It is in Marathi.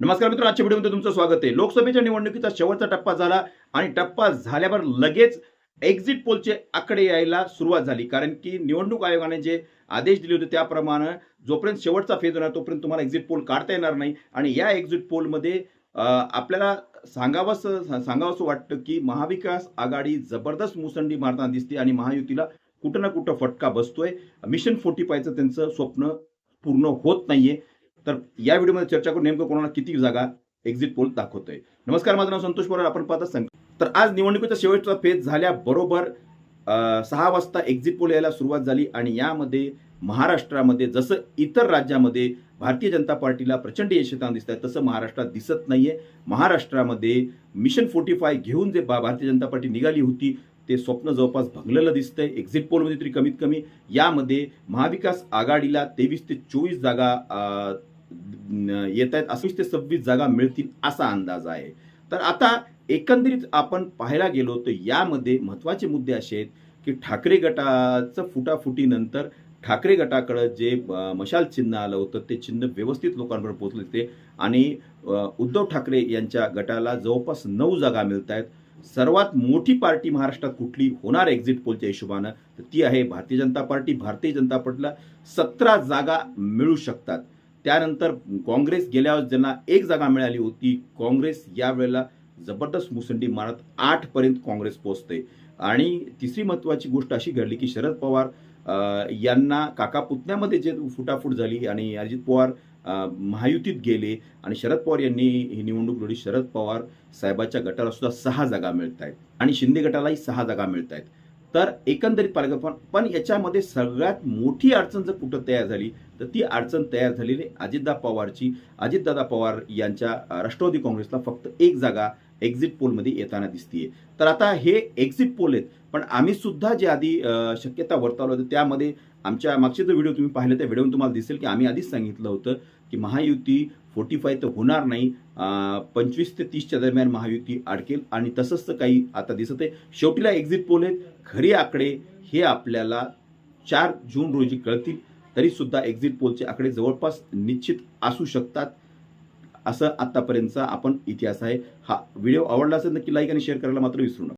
नमस्कार मित्र आजच्या व्हिडिओमध्ये तुमचं स्वागत आहे. लोकसभेच्या निवडणुकीचा शेवटचा टप्पा झाला आणि टप्पा झाल्यावर लगेच एक्झिट पोलचे आकडे यायला सुरुवात झाली. कारण की निवडणूक आयोगाने जे आदेश दिले होते त्याप्रमाणे जोपर्यंत शेवटचा फेज होणार तोपर्यंत तुम्हाला एक्झिट पोल काढता येणार नाही. आणि या एक्झिट पोलमध्ये आपल्याला सांगावंसं सांगावंसं वाटतं की महाविकास आघाडी जबरदस्त मुसंडी मारताना दिसते आणि महायुतीला कुठं ना कुठं फटका बसतोय. मिशन फोर्टी फायचं त्यांचं स्वप्न पूर्ण होत नाहीये. तर या व्हिडिओमध्ये चर्चा करून नेमकं कोणाला किती जागा एक्झिट पोल दाखवतोय. नमस्कार माझं नाव संतोष पवार आपण पाहता सांग तर आज निवडणुकीचा शेवटचा फेज झाल्याबरोबर सहा वाजता एक्झिट पोल यायला सुरुवात झाली आणि यामध्ये महाराष्ट्रामध्ये जसं इतर राज्यामध्ये भारतीय जनता पार्टीला प्रचंड यश येताना दिसत आहे तसं महाराष्ट्रात दिसत नाही आहे महाराष्ट्रामध्ये मिशन फोर्टी फाय घेऊन जे भा- भारतीय जनता पार्टी निघाली होती ते स्वप्न जवळपास भंगलेलं दिसतंय. एक्झिट पोलमध्ये तरी कमीत कमी यामध्ये महाविकास आघाडीला तेवीस ते चोवीस जागा येत आहेत असूच ते सव्वीस जागा मिळतील असा अंदाज आहे. तर आता एकंदरीत आपण पाहायला गेलो तर यामध्ये महत्त्वाचे मुद्दे असे आहेत की ठाकरे गटाचं फुटाफुटीनंतर ठाकरे गटाकडं जे मशाल चिन्ह आलं होतं ते चिन्ह व्यवस्थित लोकांवर पोचले ते आणि उद्धव ठाकरे यांच्या गटाला जवळपास नऊ जागा मिळत आहेत सर्वात मोठी पार्टी महाराष्ट्रात कुठली? होणार एक्झिट पोलच्या हिशोबानं. तर ती आहे भारतीय जनता पार्टी भारतीय जनता पार्टीला सतरा जागा मिळू शकतात. त्यानंतर काँग्रेस गेल्या वेळेस ज्यांना एक जागा मिळाली होती काँग्रेस यावेळेला जबरदस्त मुसंडी मारत आठपर्यंत काँग्रेस पोहोचते. आणि तिसरी महत्त्वाची गोष्ट अशी घडली की शरद पवार यांना काका पुतण्यामध्ये जे फुटाफूट झाली आणि अजित पवार महायुतीत गेले आणि शरद पवार यांनी ही निवडणूक लढली शरद पवार साहेबाच्या गटाला सुद्धा सहा जागा मिळत आहेत आणि शिंदे गटालाही सहा जागा मिळत आहेत तर एकंदरीत पाहिलं पण पण याच्यामध्ये सगळ्यात मोठी अडचण जर कुठं तयार झाली तर ती अडचण तयार झालेली अजितदा पवारची. अजितदादा पवार यांच्या राष्ट्रवादी काँग्रेसला फक्त एक जागा एक्झिट पोलमध्ये येताना दिसतीये. तर आता हे एक्झिट पोल आहेत पण आम्ही सुद्धा जे आधी शक्यता वर्तवलं होतं त्यामध्ये आमच्या मागचे जो व्हिडिओ तुम्ही पाहिले त्या व्हिडिओ तुम्हाला दिसेल की आम्ही आधीच सांगितलं होतं की महायुती फोर्टी फाय तर होणार नाही. पंचवीस ते तीसच्या दरम्यान महायुती अडकेल आणि तसंच तर काही आता दिसत आहे. शेवटीला एक्झिट पोल आहेत. खरी आकडे हे आपल्याला चार जून रोजी कळतील. तरीसुद्धा एक्झिट पोलचे आकडे जवळपास निश्चित असू शकतात. असं आत्तापर्यंतचा आपण इतिहास आहे. हा व्हिडिओ आवडला असेल नक्की लाईक आणि शेअर करायला मात्र विसरू नका.